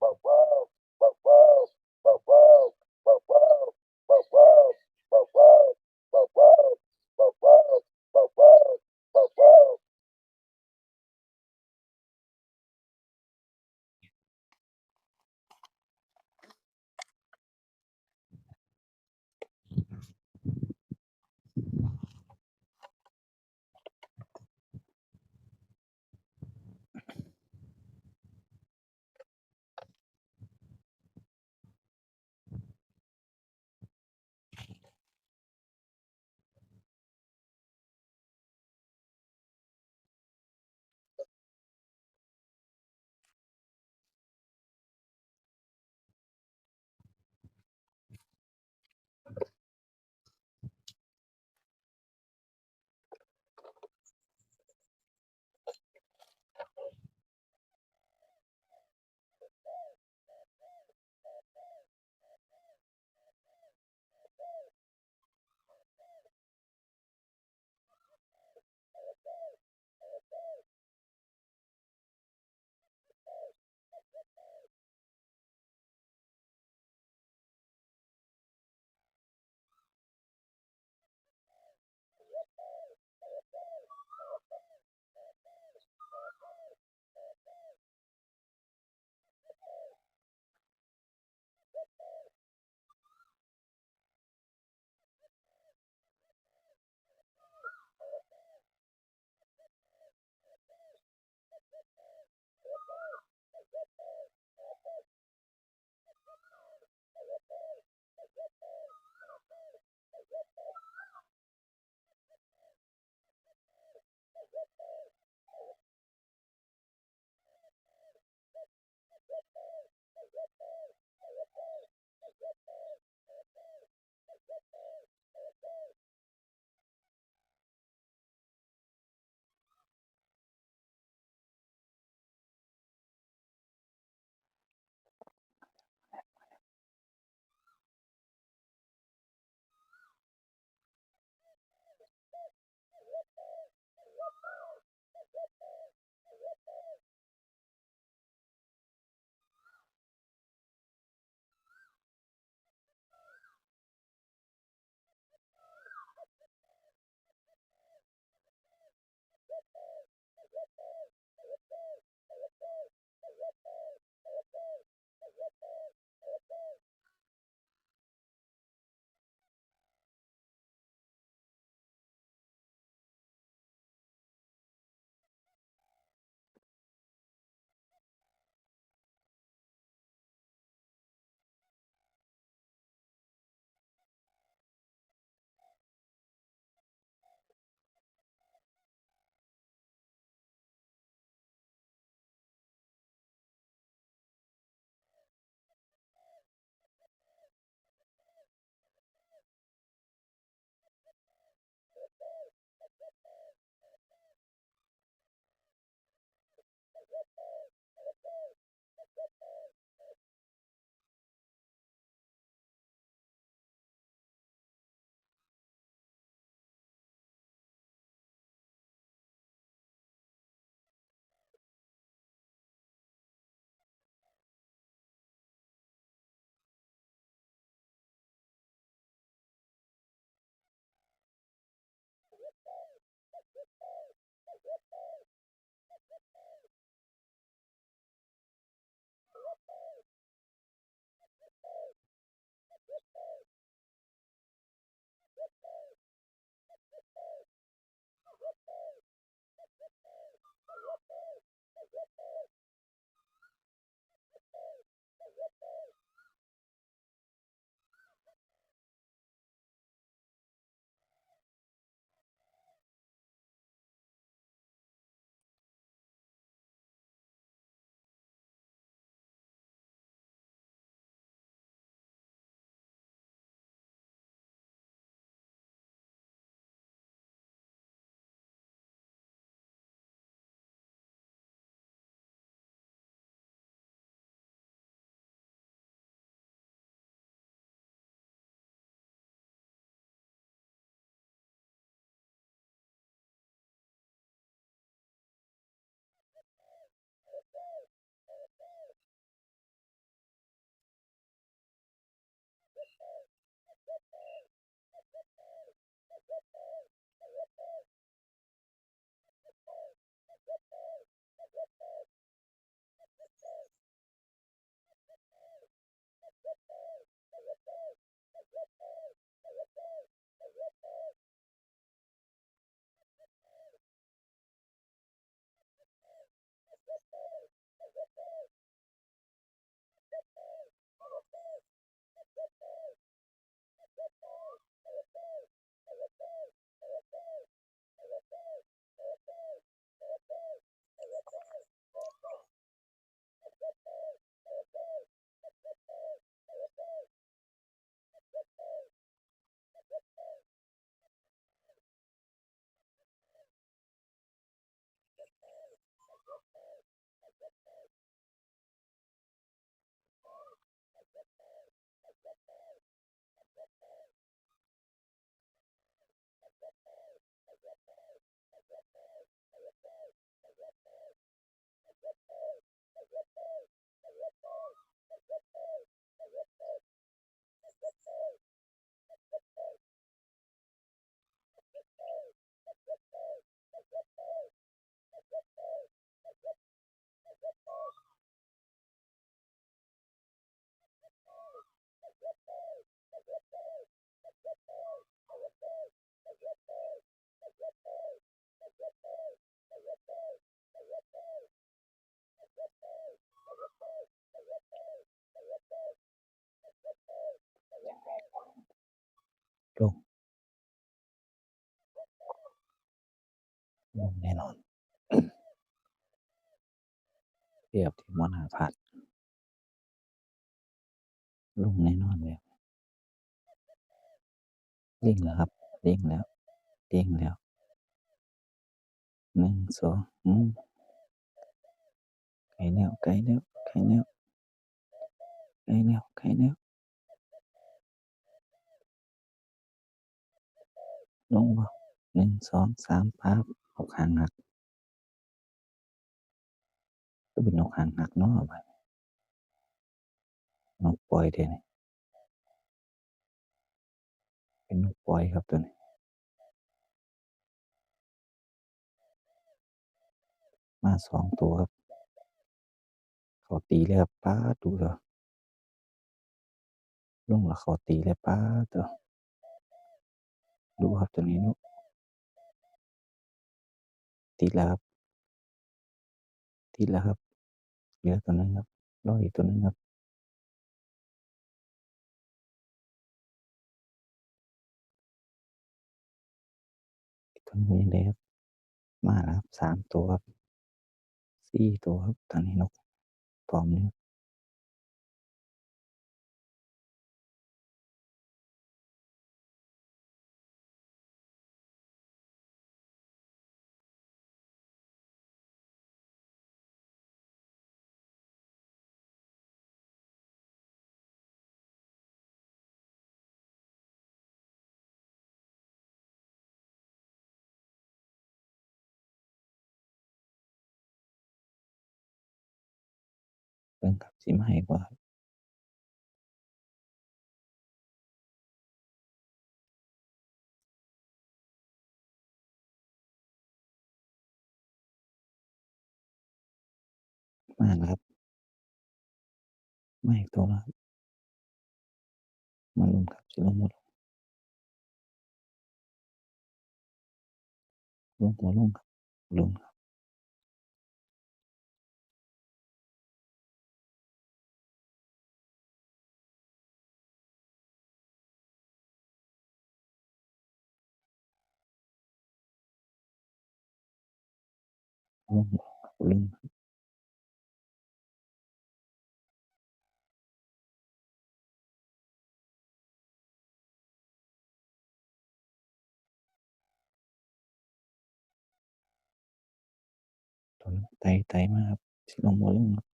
Wow. ลงลงแน่นอนเทียบที่มนาพัดลงแน่นอนแบบเร่งแล้วครับเร่งแล้วเร่งแล้ว1 2อืมไกลแล้วไกลแล้วไกลแล้วไกลแล้วไกลแล้ว ลงบ่1 2 3ป๊าบนกหางหักคือเป็นนกหางหักเนาะบัดนี้นกปล่อยแท้นี่เป็นนกปล่อยครับตัวนี้มา2ตัวครับเขาตีเลยครับป๊าดูเถาะลงแล้วเขาตีเลยป๊าดเถาะ ดูครับตัวนี้นกติดแล้วครับ ติดแล้วครับ เหลือตัวนึ่งครับรออีกตัวนึ่งครับ ตัวนึ่งอยู่ใดครับ มาแล้วครับ3ตัวครับ4ตัวครับตอนนี้นกพร้อมอยู่ เบิ่งครับสิมาให้บ่ครับมาแล้วครับมาอีกตัวแล้วครับมาลุ้นครับสิลงบ่ลงลงบ่ลงครับลงครับ ลงบ่ครับลงค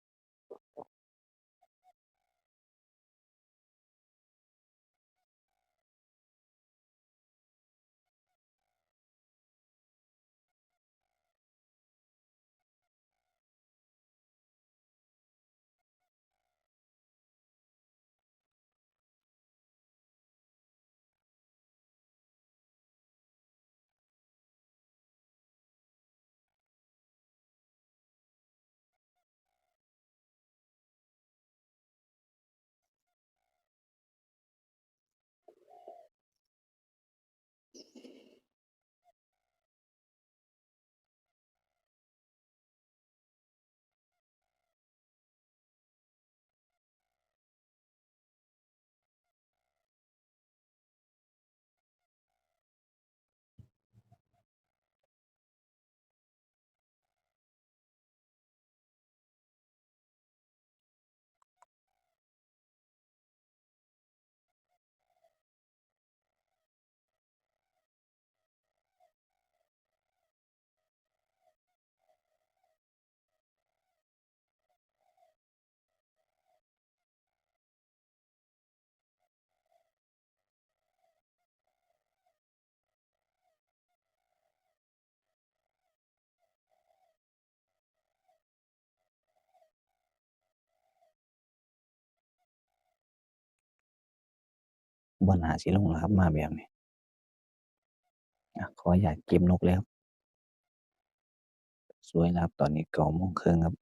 บ่หนาสีลงนะครับ มาแบบนี้ขออยากเก็บนกแล้วสวยนะครับ ตอนนี้เก่าโมงครึ่งครับ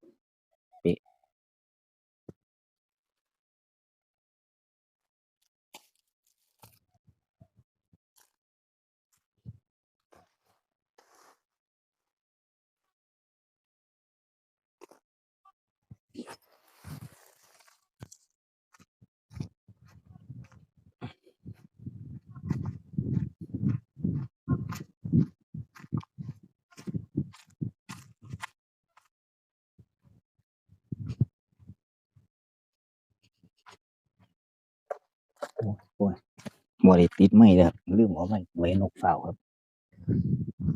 บ่ได้ติดไม้เด้อครับลืมเอาไม้ไว้นกเฝ้าครับ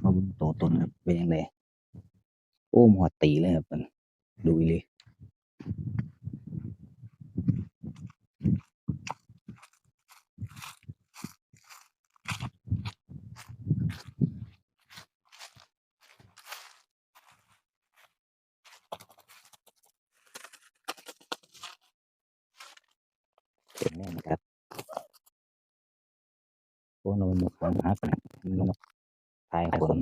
มาเบิ่งตัวตนครับเป็นจังไดโอ้หมอตีเลยครับมันดูอีหลีเป็นแน่นครับ โอ้นกนกหางหักนนกทายคน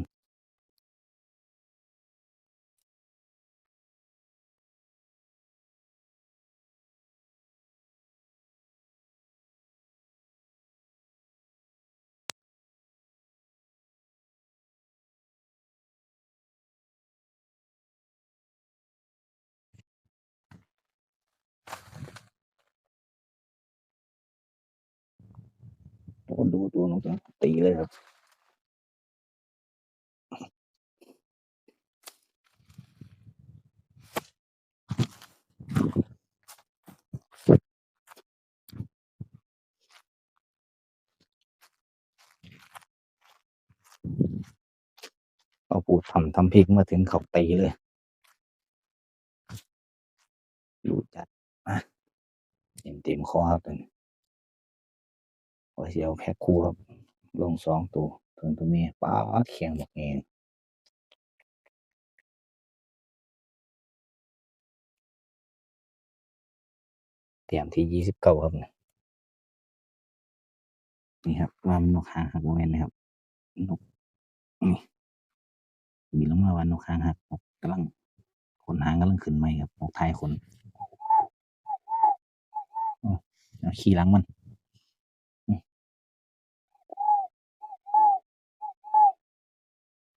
โอ้ดูตัวนกตัวตีเลยครับเอาปูทำทำพริกมาถึงเขาตีเลยรู้จัดมาเต็มเต็มคอครับตัวนี้ โอ้ยเสียวแพ็คคู่ครับ ลงสองตัวตัวตัวเมียป้าแข็งบักเองเตรียมที่ยี่สิบเก้าครับนี่ครับว่านนกหางหักโมเมนนะครับนกนี่มีลงมาว่านกหางหักนกกำลังขนหางกำลังขึ้นไหมครับนกไทยขนเอาขี่หลังมัน